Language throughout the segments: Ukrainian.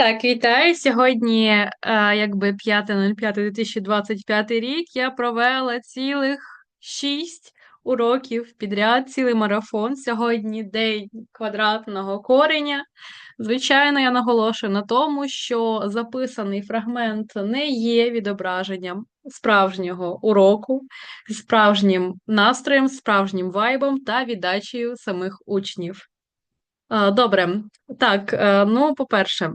Так, вітаю. Сьогодні, е, якби 5.05.2025 рік, я провела цілих шість уроків підряд, цілий марафон. Сьогодні день квадратного кореня. Звичайно, я наголошую на тому, що записаний фрагмент не є відображенням справжнього уроку, справжнім настроєм, справжнім вайбом та віддачею самих учнів. Е, Добре, так, е, ну, по-перше.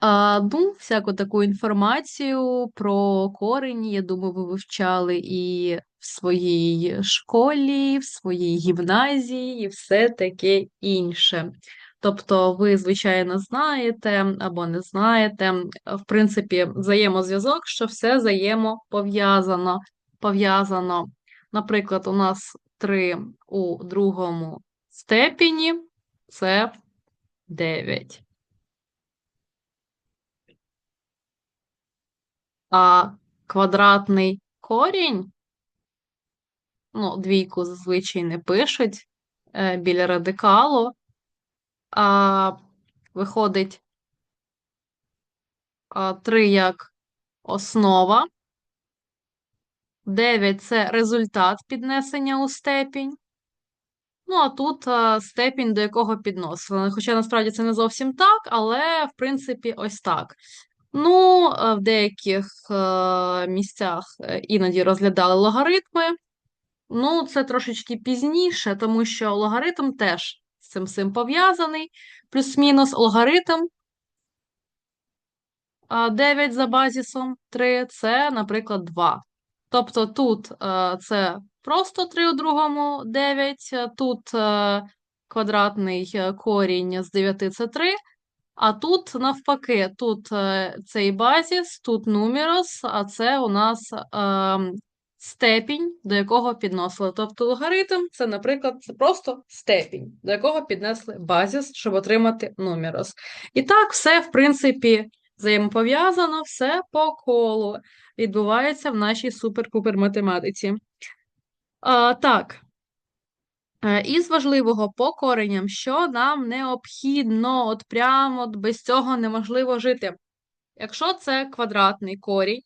А, ну, всяку таку інформацію про корені, я думаю, ви вивчали і в своїй школі, в своїй гімназії, і все таке інше. Тобто, ви, звичайно, знаєте або не знаєте, в принципі, взаємозв'язок, що все взаємопов'язано. Пов'язано. Наприклад, у нас 3 у другому степені це 9. А квадратний корінь, ну, двійку зазвичай не пишуть е, біля радикалу, а виходить а, 3 як основа. 9 це результат піднесення у степінь. Ну, а тут а, степінь, до якого підносили. Хоча насправді це не зовсім так, але в принципі ось так. Ну, е, в деяких е, місцях е, іноді розглядали логаритми. Ну, це трошечки пізніше, тому що логаритм теж з цим всім пов'язаний. Плюс-мінус логаритм 9 за базісом 3 це, наприклад, 2. Тобто тут це просто 3 у другому 9, тут квадратний корінь з 9 це 3. А тут навпаки, тут е, цей базіс, тут нумерос, а це у нас е, степінь, до якого підносили. Тобто логаритм це, наприклад, це просто степінь, до якого піднесли базіс, щоб отримати нумерос. І так, все, в принципі, взаємопов'язано, все по колу відбувається в нашій супер-пупер математиці. А, Так. Е, із важливого по кореням, що нам необхідно, от прямо от без цього неможливо жити. Якщо це квадратний корінь,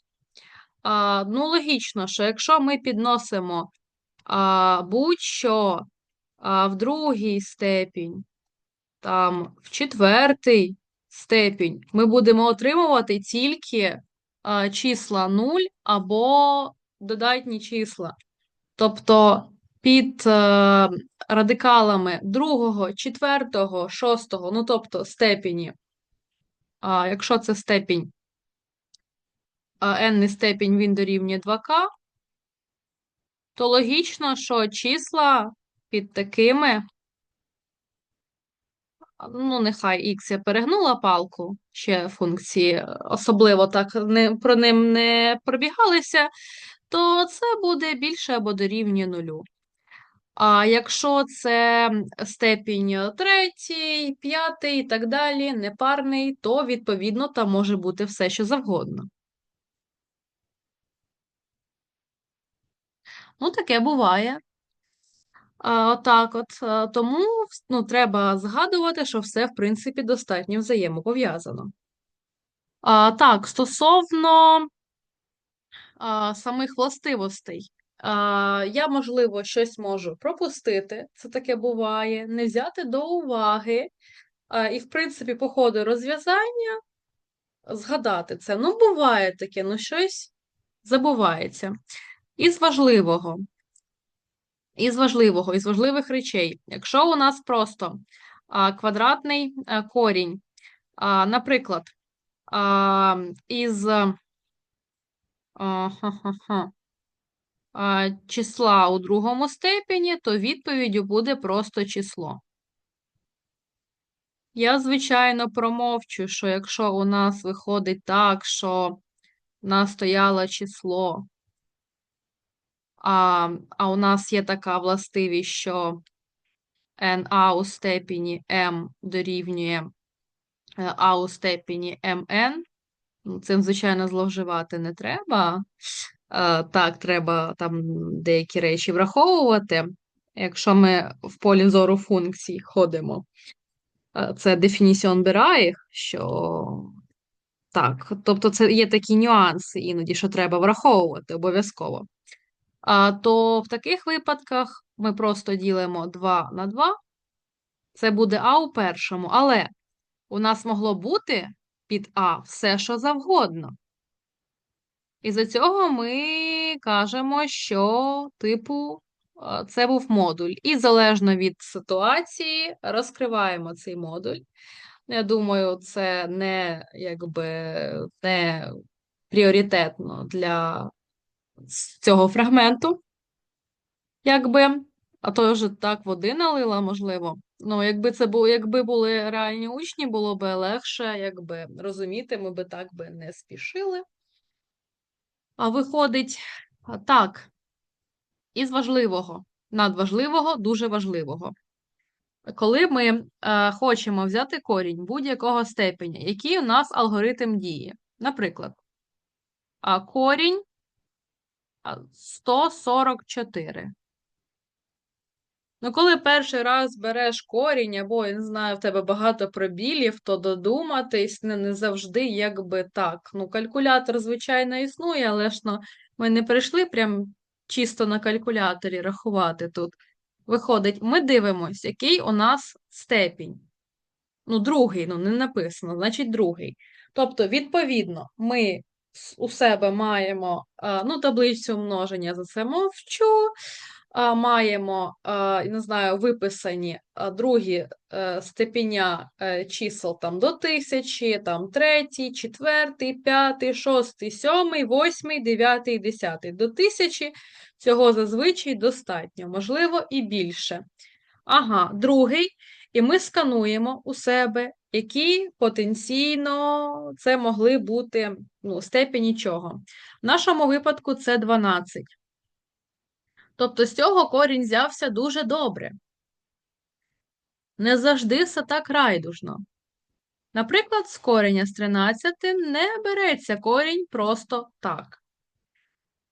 ну логічно, що якщо ми підносимо будь-що в другий степінь, там, в четвертий степінь, ми будемо отримувати тільки числа 0 або додатні числа. Тобто під е, радикалами другого, четвертого, шостого, ну тобто степені, а якщо це степінь, n степінь він дорівнює 2К, то логічно, що числа під такими, ну, нехай Х я перегнула палку ще функції, особливо так не, про ним не пробігалися, то це буде більше або дорівнює нулю. А якщо це степінь третій, п'ятий і так далі, непарний, то відповідно там може бути все, що завгодно. Ну, таке буває. Отак от. Тому ну, треба згадувати, що все, в принципі, достатньо взаємопов'язано. Так, стосовно а, самих властивостей. Я, можливо, щось можу пропустити, це таке буває, не взяти до уваги, і, в принципі, по ходу розв'язання згадати це. Ну, буває таке, ну щось забувається. Із важливого, із важливого, із важливих речей, якщо у нас просто квадратний корінь, наприклад, із числа у другому степені, то відповіддю буде просто число. Я, звичайно, промовчу, що якщо у нас виходить так, що в нас стояло число, а а у нас є така властивість, що na у степені m дорівнює е, а у степені mn, ну, цим, звичайно, зловживати не треба. Так, треба там деякі речі враховувати, якщо ми в полі зору функцій ходимо. е, це дефініціон бераїх, що так, тобто це є такі нюанси іноді, що треба враховувати обов'язково. А, То в таких випадках ми просто ділимо 2 на 2, це буде А у першому, але у нас могло бути під А все, що завгодно. І за цього ми кажемо, що, типу, це був модуль. І залежно від ситуації, розкриваємо цей модуль. Я думаю, це не якби не пріоритетно для цього фрагменту. Якби, а то вже так води налила, можливо. Ну, якби це було, якби були реальні учні, було б легше, якби розуміти, ми би так би не спішили. Виходить так, із важливого, надважливого, дуже важливого. Коли ми е, хочемо взяти корінь будь-якого степеня, який у нас алгоритм дії? Наприклад, корінь 144. Ну, коли перший раз береш корінь, або, я не знаю, в тебе багато пробілів, то додуматись не, не завжди якби так. Ну, калькулятор, звичайно, існує, але ж ну, ми не прийшли прям чисто на калькуляторі рахувати тут. Виходить, ми дивимося, який у нас степінь. Ну, другий, ну, не написано, значить, другий. Тобто, відповідно, ми у себе маємо ну, таблицю множення за це мовчу маємо, не знаю, виписані другі е, степеня е, чисел там до тисячі, там третій, четвертий, п'ятий, шостий, сьомий, восьмий, дев'ятий, десятий. До тисячі цього зазвичай достатньо, можливо, і більше. Ага, другий. І ми скануємо у себе, які потенційно це могли бути ну, степені чого. В нашому випадку це 12. Тобто з цього корінь взявся дуже добре. Не завжди все так райдужно. Наприклад, з кореня з 13 не береться корінь просто так.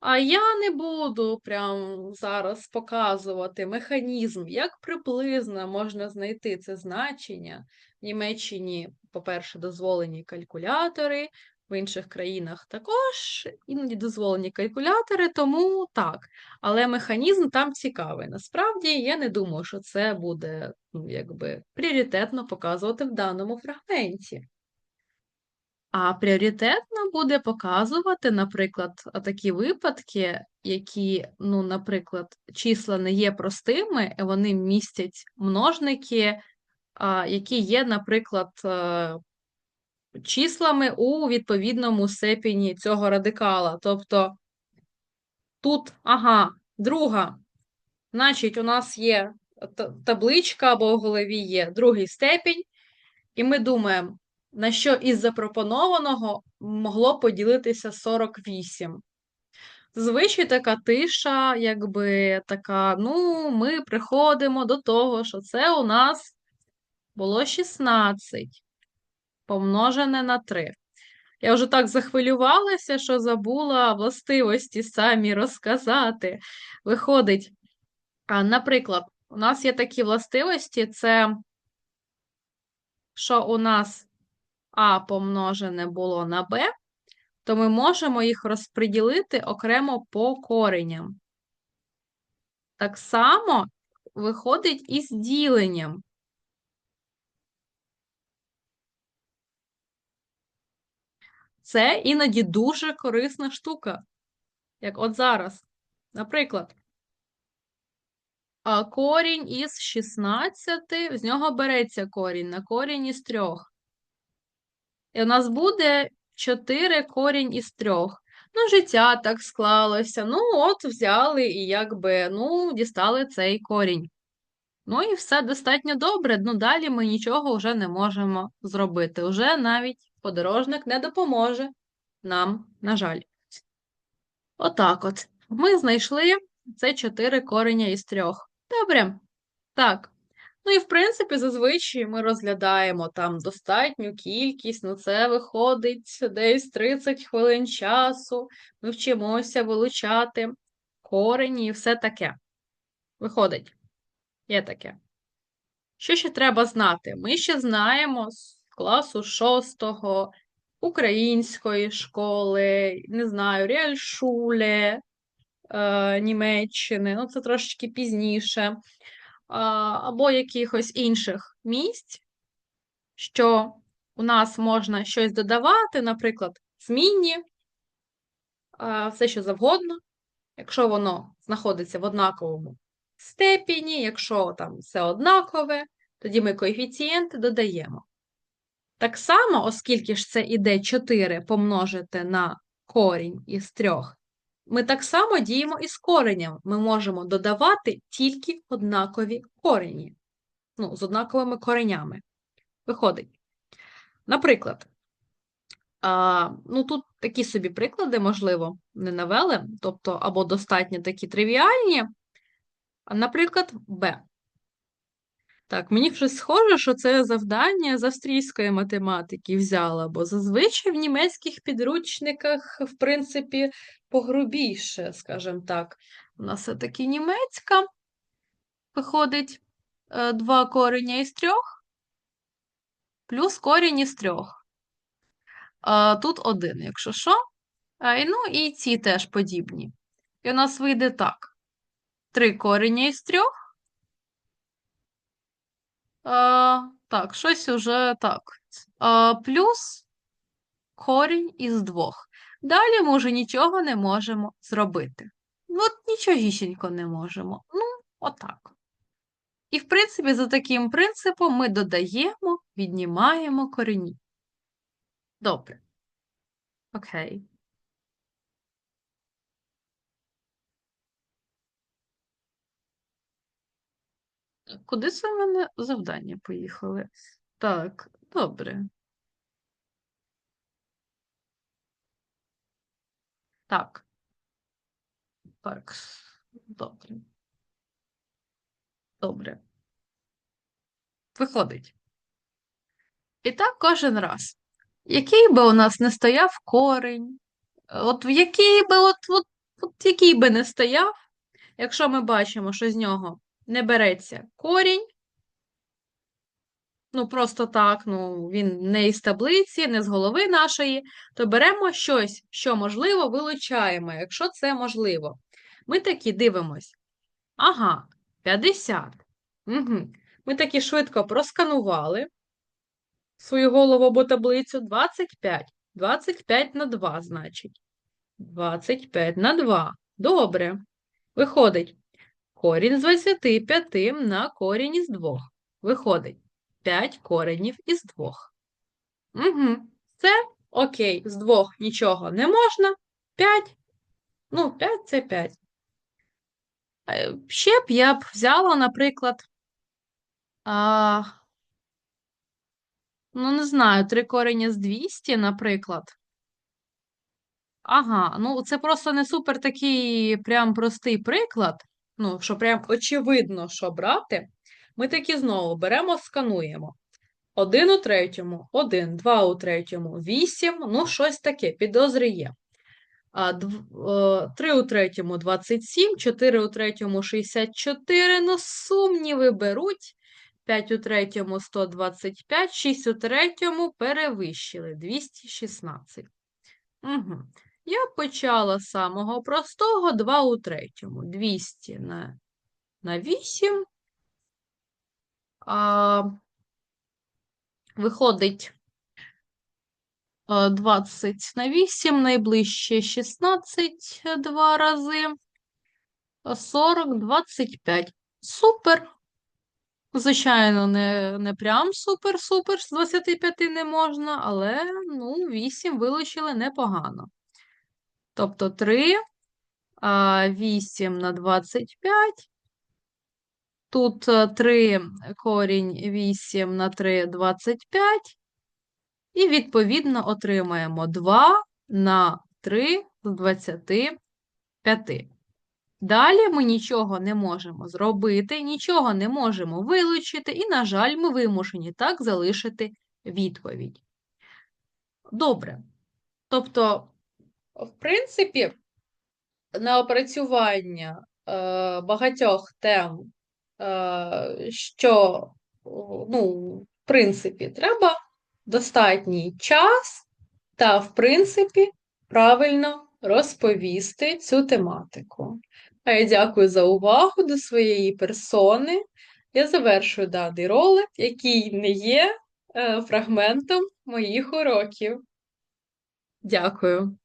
А я не буду прям зараз показувати механізм, як приблизно можна знайти це значення. В Німеччині, по-перше, дозволені калькулятори, в інших країнах також іноді дозволені калькулятори, тому так. Але механізм там цікавий. Насправді, я не думаю, що це буде ну, якби пріоритетно показувати в даному фрагменті. А пріоритетно буде показувати, наприклад, такі випадки, які, ну, наприклад, числа не є простими, вони містять множники, які є, наприклад, е, числами у відповідному степені цього радикала. Тобто тут, ага, друга, значить, у нас є табличка або в голові є другий степінь, і ми думаємо, на що із запропонованого могло поділитися 48. Звичай така тиша, якби така, ну, ми приходимо до того, що це у нас було 16 помножене на 3. Я вже так захвилювалася, що забула властивості самі розказати. Виходить, наприклад, у нас є такі властивості, це що у нас А помножене було на Б, то ми можемо їх розподілити окремо по кореням. Так само виходить і з діленням. Це іноді дуже корисна штука. Як от зараз. Наприклад, корінь із 16, з нього береться корінь на корінь із 3. І у нас буде 4 корінь із 3. Ну, життя так склалося. Ну, от взяли і якби, ну, дістали цей корінь. Ну і все достатньо добре. Ну, далі ми нічого вже не можемо зробити. Уже навіть подорожник не допоможе нам, на жаль. Отак от. Ми знайшли це 4 кореня із трьох. Добре. Так. Ну і, в принципі, зазвичай ми розглядаємо там достатню кількість, ну це виходить десь 30 хвилин часу. Ми вчимося вилучати корені і все таке. Виходить, є таке. Що ще треба знати? Ми ще знаємо класу шостого української школи, не знаю, Реальшуле е, Німеччини, ну це трошечки пізніше, або якихось інших місць, що у нас можна щось додавати, наприклад, змінні, все що завгодно, якщо воно знаходиться в однаковому степені, якщо там все однакове, тоді ми коефіцієнти додаємо. Так само, оскільки ж це іде 4 помножити на корінь із 3, ми так само діємо і з коренем. Ми можемо додавати тільки однакові корені. Ну, з однаковими коренями. Виходить. Наприклад, а, ну тут такі собі приклади, можливо, не навели, тобто, або достатньо такі тривіальні, наприклад, Б. Так, мені щось схоже, що це завдання з австрійської математики взяла, бо зазвичай в німецьких підручниках, в принципі, погрубіше, скажімо так. У нас все-таки німецька виходить е, два кореня із трьох, плюс корінь із трьох. Тут один, якщо що. Ну і ці теж подібні. І у нас вийде так: три корення із трьох. Так, щось уже так. Плюс корінь із двох. Далі ми вже нічого не можемо зробити. От нічогісінько не можемо. Ну, отак. І, в принципі, за таким принципом ми додаємо, віднімаємо корені. Добре. Окей. Куди це в мене завдання поїхали? Так, добре. Так. Так, добре. Добре. Виходить. І так кожен раз. Який би у нас не стояв корень, от який би от, от, от який би не стояв, якщо ми бачимо, що з нього не береться корінь, ну просто так, ну, він не із таблиці, не з голови нашої, то беремо щось, що можливо, вилучаємо, якщо це можливо. Ми такі дивимось. Ага, 50. Угу. Ми такі швидко просканували свою голову або таблицю 25. 25 на 2, значить. 25 на 2. Добре. Виходить. Корінь з 25 на корінь із 2. Виходить 5 коренів із 2. Угу. Це окей. З 2 нічого не можна. 5. Ну, 5 це 5. Е, ще б я б взяла, наприклад, а, ну, не знаю, 3 корені з 200, наприклад. Ага, ну це просто не супер такий прям простий приклад ну, що прям очевидно, що брати, ми такі знову беремо, скануємо. Один у третьому, один, два у третьому, вісім, ну, щось таке, підозріє. А, Три у третьому 27, 4 у третьому 64, ну, сумніви беруть. 5 у третьому 125, 6 у третьому перевищили 216. Угу. Я почала з самого простого 2 у третьому. 200 на на 8. А, Виходить 20 на 8, найближче 16 два рази. 40, 25. Супер. Звичайно, не не прям супер-супер, з 25 не можна, але ну, 8 вилучили непогано. Тобто 3, 8 на 25. Тут 3 е, корінь 8 на 3 25. І, відповідно, отримаємо 2 на 3 з 25. Далі ми нічого не можемо зробити, нічого не можемо вилучити, і, на жаль, ми вимушені так залишити відповідь. Добре. Тобто, в принципі, на опрацювання е, багатьох тем, е, що ну, в принципі, треба достатній час та, в принципі, правильно розповісти цю тематику. А я дякую за увагу до своєї персони. Я завершую даний ролик, який не є е, фрагментом моїх уроків. Дякую.